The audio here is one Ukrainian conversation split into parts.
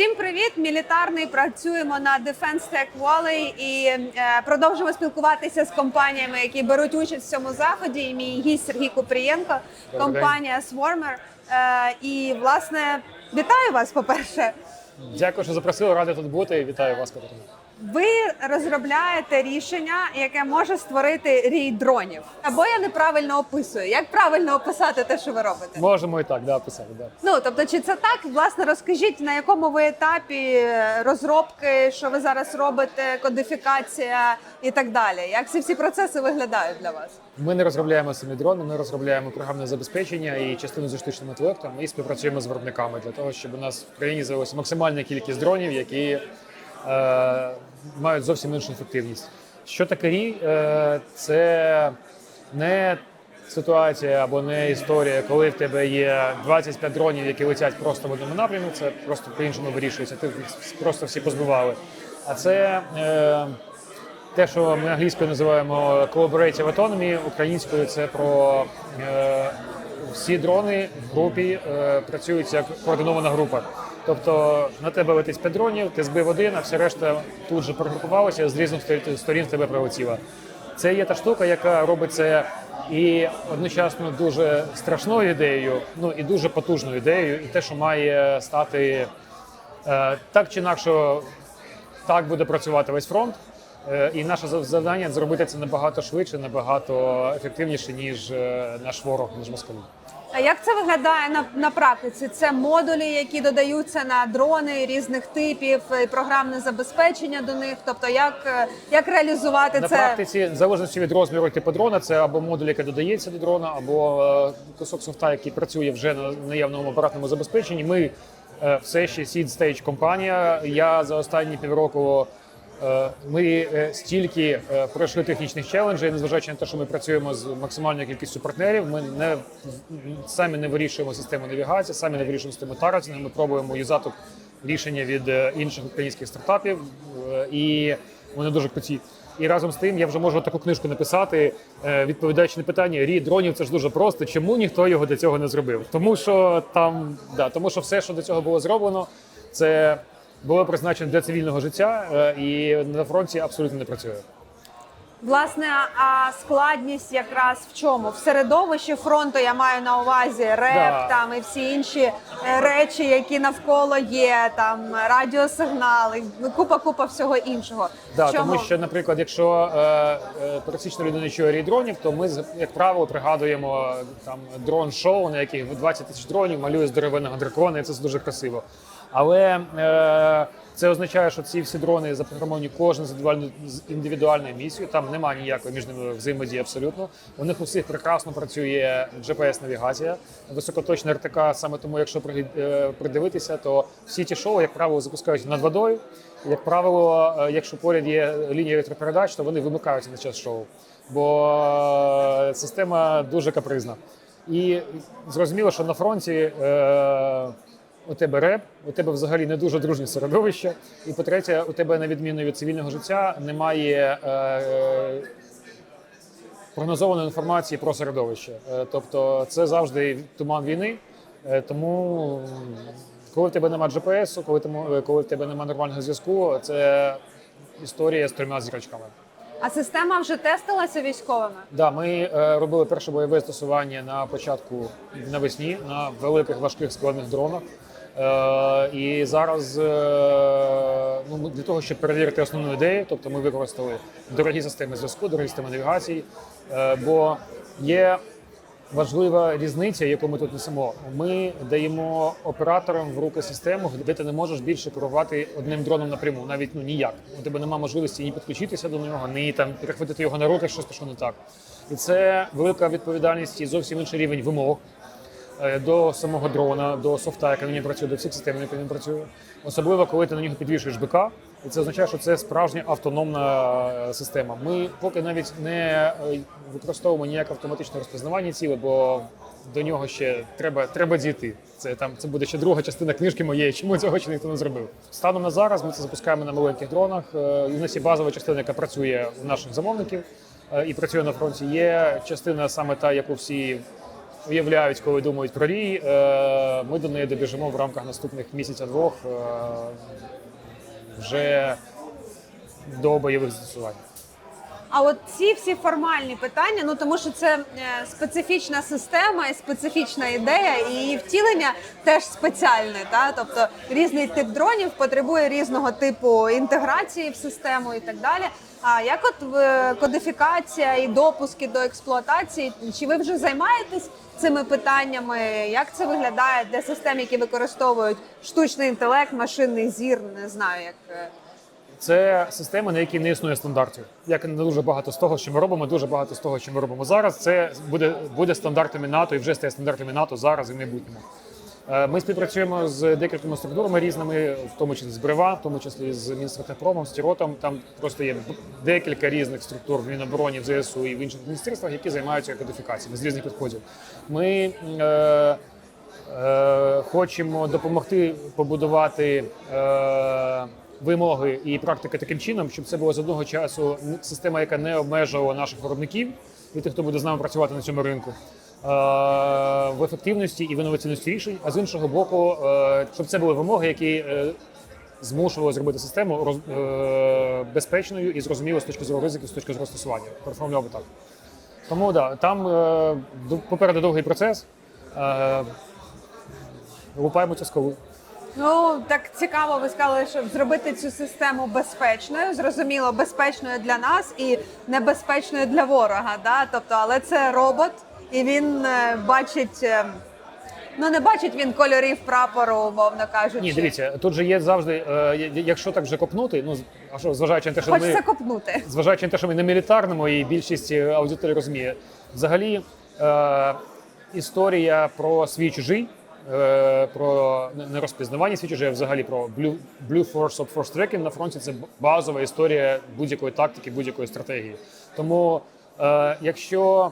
Всім привіт! Мілітарний працюємо на Defense Tech Valley і е, продовжуємо спілкуватися з компаніями, які беруть участь в цьому заході. І мій гість Сергій Купрієнко, компанія Swarmer. Е, і власне вітаю вас. По перше, Дякую, що запросили, радий тут бути. Вітаю вас, Катерина. Ви розробляєте рішення, яке може створити рій дронів. Або я неправильно описую. Як правильно описати те, що ви робите? Можемо і так, да, писати. Да. Ну тобто, чи це так? Власне, розкажіть на якому ви етапі е, розробки, що ви зараз робите, кодифікація і так далі. Як ці всі процеси виглядають для вас? Ми не розробляємо самі дрони, ми розробляємо програмне забезпечення і частину зі штучним інтелектом. І співпрацюємо з виробниками для того, щоб у нас в країні з'явилася максимальна кількість дронів, які мають зовсім іншу ефективність. Що таке рій? Е, це не ситуація або не історія, коли в тебе є 25 дронів, які летять просто в одному напрямі. Це просто по-іншому вирішується. Ти просто всі позбивали. А це е, те, що ми англійською називаємо collaborative autonomy, українською це про е, всі дрони в групі е, працюють як координована група. Тобто на тебе летить 5 дронів, ти збив один, а все решта тут же прогрупувалося, з різних сторін тебе прилетіла. Це є та штука, яка робить це і одночасно дуже страшною ідеєю, ну і дуже потужною ідеєю, і те, що має стати е, так чи інакше так буде працювати весь фронт. Е, І наше завдання зробити це набагато швидше, набагато ефективніше, ніж е, наш ворог, ніж москалі. А як це виглядає на, на практиці? Це модулі, які додаються на дрони різних типів, і програмне забезпечення до них. Тобто, як, е, як реалізувати На це? практиці, в залежності від розміру типу дрона, це або модуль, який додається до дрона, або е, кусок софта, який працює вже на наявному апаратному забезпеченні. Ми е, все ще seed stage компанія. Я за останні півроку. Е, Ми е, стільки е, пройшли технічних челенджів, незважаючи на те, що ми працюємо з максимальною кількістю партнерів. Ми не самі не вирішуємо систему навігації, самі не вирішуємо систему таргетингу, Ми пробуємо юзати рішення від інших українських стартапів, і вони дуже круті. І разом з тим я вже можу таку книжку написати, відповідаючи на питання рі дронів. Це ж дуже просто. Чому ніхто його до цього не зробив? Тому що там да, тому що все, що до цього було зроблено, це було призначено для цивільного життя, е, і на фронті абсолютно не працює. Власне, а складність якраз в чому? В середовищі фронту я маю на увазі реп Да. там і всі інші е, речі, які навколо є, там радіосигнали, купа купа всього іншого. Да, чому? тому що, наприклад, якщо е, е, пересічна людина чує рій дронів, то ми з- як правило пригадуємо е, там дрон-шоу, на яких 20 тисяч дронів малює здоровенного дракона, і це дуже красиво. Але е, це означає, що ці всі дрони запрограмовані кожен з індивідуальною місією. Там немає ніякої між ними взаємодії абсолютно. У них у всіх прекрасно працює GPS-навігація, високоточна РТК. Саме тому, якщо е, придивитися, то всі ті шоу, як правило, запускають над водою. Як правило, е, якщо поряд є лінія електропередач, то вони вимикаються на час шоу, бо е, система дуже капризна. І зрозуміло, що на фронті е, у тебе реп, у тебе взагалі не дуже дружнє середовище. І по-третє, у тебе, на відміну від цивільного життя, немає е, прогнозованої інформації про середовище. Е, тобто це завжди туман війни. Е, тому коли в тебе немає GPS, коли, е, коли в тебе немає нормального зв'язку, це історія з трьома зірочками. А система вже тестилася військовими? Да, ми е, робили перше бойове застосування на початку навесні на великих важких складних дронах. Е, і зараз е, ну, для того, щоб перевірити основну ідею, тобто ми використали дорогі системи зв'язку, дорогі системи навігації, е, бо є важлива різниця, яку ми тут несемо. Ми даємо операторам в руки систему, де ти не можеш більше керувати одним дроном напряму, навіть ну ніяк. У тебе немає можливості ні підключитися до нього, ні там перехватити його на руки, щось пішло не так. І це велика відповідальність і зовсім інший рівень вимог до самого дрона, до софта, який на ньому працює, до всіх систем, на він працює. Особливо, коли ти на нього підвішуєш БК, і це означає, що це справжня автономна е, система. Ми поки навіть не е, використовуємо ніяке автоматичне розпізнавання цілей, бо до нього ще треба, треба дійти. Це там це буде ще друга частина книжки моєї, чому цього ще ніхто не зробив. Станом на зараз ми це запускаємо на маленьких дронах. Е, У нас є базова частина, яка працює у наших замовників е, і працює на фронті. Є частина саме та, яку всі уявляють, коли думають про рій. Е, Ми до неї добіжимо в рамках наступних місяця-двох е, вже до бойових застосувань. А от ці всі формальні питання, ну тому що це е, специфічна система і специфічна ідея, і її втілення теж спеціальне. Та? Тобто різний тип дронів потребує різного типу інтеграції в систему і так далі. А як от е, кодифікація і допуски до експлуатації? Чи ви вже займаєтесь цими питаннями? Як це виглядає для систем, які використовують штучний інтелект, машинний зір? Не знаю, як е, Це система, на якій не існує стандартів. Як не дуже багато з того, що ми робимо, дуже багато з того, що ми робимо зараз. Це буде, буде стандартами НАТО і вже стає стандартами НАТО зараз і в майбутньому. Е, Ми співпрацюємо з декількома структурами різними, в тому числі з БРЕВА, в тому числі з Мінстратегпромом, з Тіротом. Там просто є декілька різних структур в Мінобороні, в ЗСУ і в інших міністерствах, які займаються кодифікаціями з різних підходів. Ми е, е, хочемо допомогти побудувати е, вимоги і практики таким чином, щоб це було з одного часу система, яка не обмежувала наших виробників і тих, хто буде з нами працювати на цьому ринку. Е, В ефективності і в інноваційності рішень, а з іншого боку, е, щоб це були вимоги, які е, змушували зробити систему роз- безпечною і зрозумілою з точки зору ризиків, з точки зору стосування. Переформував би так. Тому да, там попереду довгий процес. Е, Лупаємо частково. Ну так цікаво, ви сказали, щоб зробити цю систему безпечною, зрозуміло, безпечною для нас і небезпечною для ворога. Да? Тобто, але це робот, і він е, бачить. е, Ну, не бачить він кольорів прапору, умовно кажучи. Ні, дивіться, тут же є завжди, е, якщо так вже копнути, ну а що, зважаючи на те, що Хочеться ми копнути. зважаючи на те, що ми не мілітарному, і більшість е, аудиторії розуміє. Взагалі, е, історія про свій чужий, е, про не- не розпізнавання свій чужий, а взагалі про Blue, Blue Force of Force Tracking на фронті це базова історія будь-якої тактики, будь-якої стратегії. Тому, е, якщо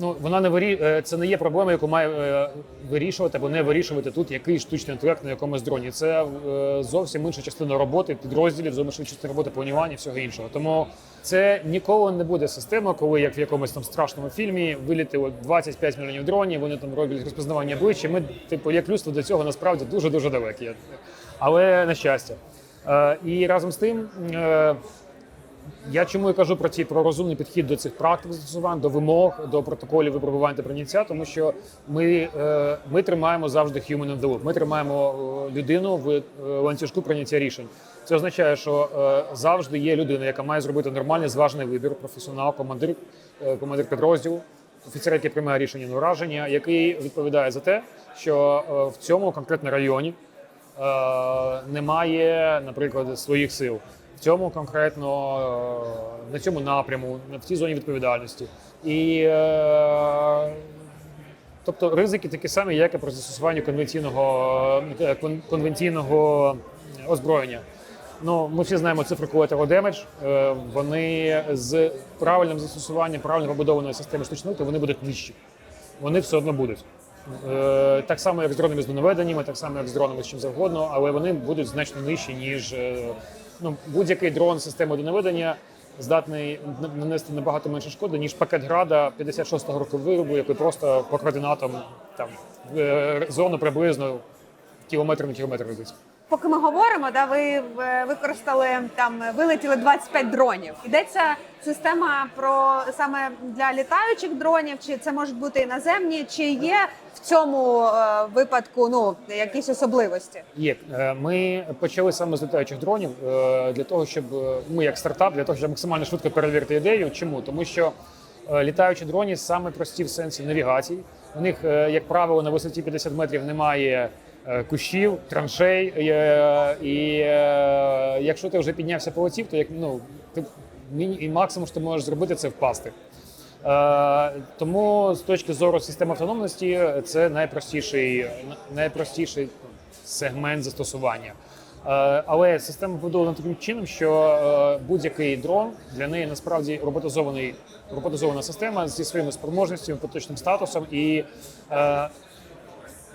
Ну, вона не вирі... е, це не є проблема, яку має е, вирішувати або не вирішувати тут якийсь штучний інтелект на якомусь дроні. Це е, зовсім інша частина роботи, підрозділів, зовсім частина роботи планування і всього іншого. Тому це ніколи не буде система, коли як в якомусь там страшному фільмі вилітило 25 мільйонів дронів, вони там роблять розпізнавання обличчя. Ми, типу, як людство до цього насправді дуже дуже далекі. Але на щастя. Е, і разом з тим. Я чому і кажу про ці про розумний підхід до цих практик застосувань, до вимог, до протоколів випробувань та прийняття, тому що ми, е, ми тримаємо завжди human in the loop. Ми тримаємо е, людину в е, ланцюжку прийняття рішень. Це означає, що завжди є людина, яка має зробити нормальний зважений вибір, професіонал, командир, командир підрозділу, офіцер, який приймає рішення на ураження, який відповідає за те, що в цьому конкретному районі немає, наприклад, своїх сил. Цьому конкретно е, на цьому напряму, в цій зоні відповідальності. І е, тобто ризики такі самі, як і при застосуванні конвенційного е, конвенційного озброєння. Ну, ми всі знаємо цифру collateral. Е, Вони з правильним застосуванням, правильно побудованої системи інтелекту, вони будуть нижчі. Вони все одно будуть. Так само, як з дронами з наведеннями, так само, як з дронами з чим завгодно, але вони будуть значно нижчі, ніж ну, будь-який дрон системи донаведення здатний нанести набагато менше шкоди, ніж пакет града 56-го року виробу, який просто по координатам там е, зону приблизно кілометр на кілометр летить. Поки ми говоримо, да, ви е, використали там, вилетіли 25 дронів. Йдеться система про саме для літаючих дронів, чи це можуть бути і наземні, чи є в цьому е, випадку ну якісь особливості? Є Е, ми почали саме з літаючих дронів для того, щоб ми як стартап, для того, щоб максимально швидко перевірити ідею. Чому? Тому що літаючі дроні саме прості в сенсі навігації. У них, як правило, на висоті 50 метрів немає кущів, траншей. е, І е, якщо ти вже піднявся полетів, то як ну ти і максимум, що ти можеш зробити, це впасти. Е, Тому з точки зору системи автономності це найпростіший, найпростіший сегмент застосування. Е, Але система побудована таким чином, що е, будь-який дрон для неї насправді роботизований роботизована система зі своїми спроможностями, поточним статусом і е,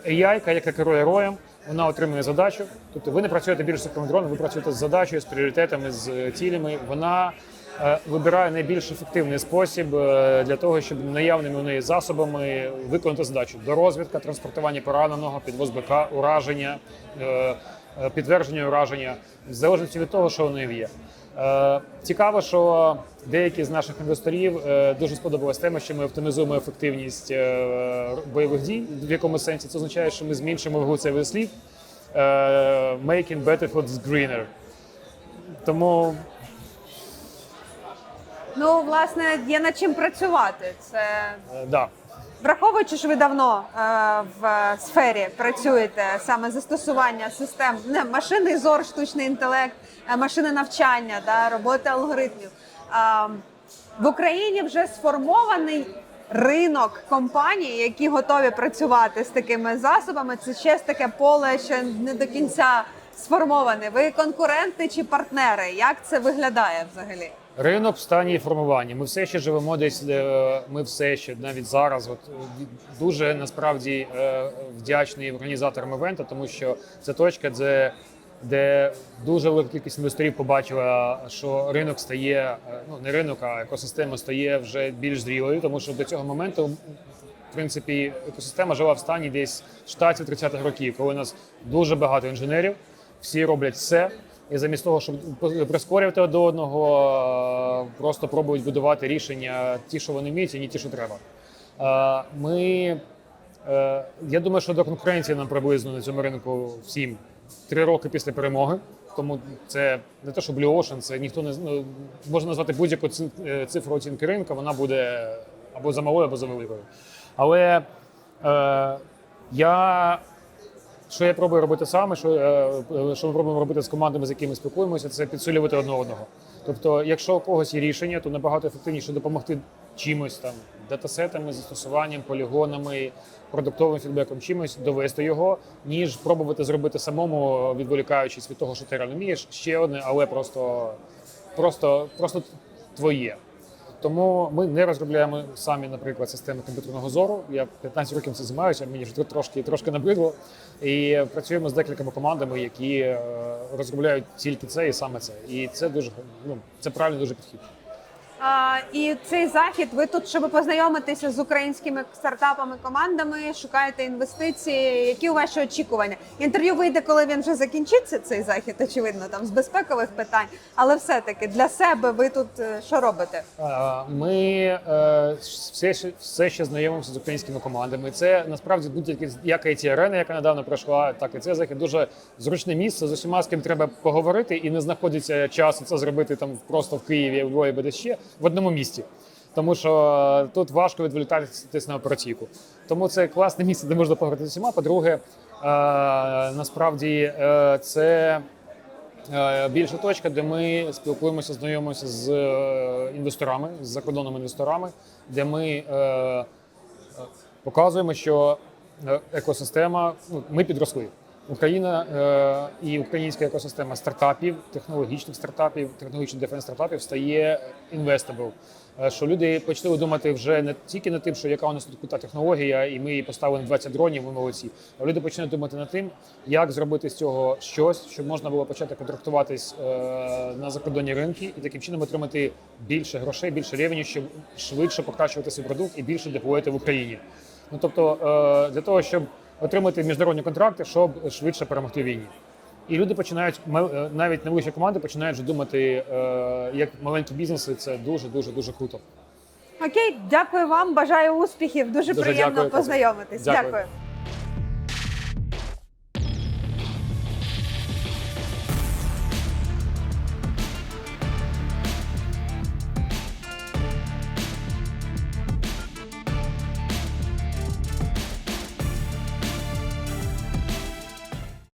AI, яка керує роєм, вона отримує задачу. Тобто ви не працюєте більше з таким дроном, ви працюєте з задачею, з пріоритетами, з цілями. Вона е, вибирає найбільш ефективний спосіб е, для того, щоб наявними у неї засобами виконати задачу до розвідка, транспортування пораненого, підвоз БК, ураження, е, е, підтвердження ураження, в залежності від того, що у неї є. Е, Цікаво, що деякі з наших інвесторів е, дуже сподобалась тема, що ми оптимізуємо ефективність е, бойових дій. В якому сенсі це означає, що ми зменшимо вуглецевий слід making better foods greener. Тому Ну, власне, є над чим працювати. Це да. враховуючи, що ви давно е, в сфері працюєте саме застосування систем не машинний зор, штучний інтелект, машини навчання, да, роботи алгоритмів. Е, в Україні вже сформований ринок компаній, які готові працювати з такими засобами. Це ще таке поле, ще не до кінця сформоване. Ви конкуренти чи партнери? Як це виглядає взагалі? Ринок в стані формування. Ми все ще живемо десь. е, Ми все ще навіть зараз. От е, дуже насправді е, вдячний організаторам івенту, тому що це точка, де, де дуже велика кількість інвесторів побачила, що ринок стає е, ну не ринок, а екосистема стає вже більш зрілою, тому що до цього моменту. В принципі, екосистема жила в стані десь штатів 30-х років, коли у нас дуже багато інженерів, всі роблять все. І замість того, щоб прискорювати один одного, е, просто пробують будувати рішення ті, що вони вміють, і не ті, що треба. Е, Ми, я думаю, що до конкуренції нам приблизно на цьому ринку всім три роки після перемоги. Тому це не те, що Blue Ocean, це ніхто не ну, можна назвати будь-яку е, цифру оцінки ринку, вона буде або за малою, або за великою. Але е, я що я пробую робити саме, що, е, що ми пробуємо робити з командами, з якими спілкуємося, це підсилювати одне одного. Тобто, якщо у когось є рішення, то набагато ефективніше допомогти чимось там, датасетами, застосуванням, полігонами, продуктовим фідбеком, чимось довести його, ніж пробувати зробити самому, відволікаючись від того, що ти реально вмієш, ще одне, але просто, просто, просто твоє. Тому ми не розробляємо самі, наприклад, системи комп'ютерного зору. Я 15 років цим займаюся, мені вже трошки трошки набридло. І працюємо з декількома командами, які е, розробляють тільки це і саме це. І це дуже ну це правильний дуже підхід. А, і цей захід, ви тут, щоб познайомитися з українськими стартапами, командами, шукаєте інвестиції. Які у ваші очікування? Інтерв'ю вийде, коли він вже закінчиться. Цей захід, очевидно, там з безпекових питань. Але все-таки для себе ви тут е, що робите? Ми е, все все ще знайомимося з українськими командами. Це насправді будь-які як і ці арена, яка недавно пройшла, так і це захід дуже зручне місце з усіма, з ким треба поговорити, і не знаходиться часу це зробити там просто в Києві, у Львові, десь ще в одному місці. Тому що е, тут важко відволікатися на операційку. Тому це класне місце, де можна поговорити з усіма. По-друге, е, насправді е, це Більша точка, де ми спілкуємося, знайомимося з інвесторами, з закордонними інвесторами, де ми показуємо, що екосистема, ну, ми підросли. Україна е, і українська екосистема стартапів, технологічних стартапів, технологічних дефенс стартапів стає. Е, Що люди почали думати вже не тільки над тим, що яка у нас тут крута технологія, і ми її поставили 20 дронів, ми молодці. А люди починають думати над тим, як зробити з цього щось, щоб можна було почати контрактуватись е, на закордонні ринки і таким чином отримати більше грошей, більше рівень, щоб швидше покращувати свій продукт і більше деплоїти в Україні. Ну тобто, е, для того, щоб отримати міжнародні контракти, щоб швидше перемогти в війні. І люди починають е, навіть невеличкі команди починають вже думати, е, як маленькі бізнеси. Це дуже дуже дуже круто. Окей, дякую вам. Бажаю успіхів. Дуже, Дуже приємно дякую, познайомитись. Дякую. дякую.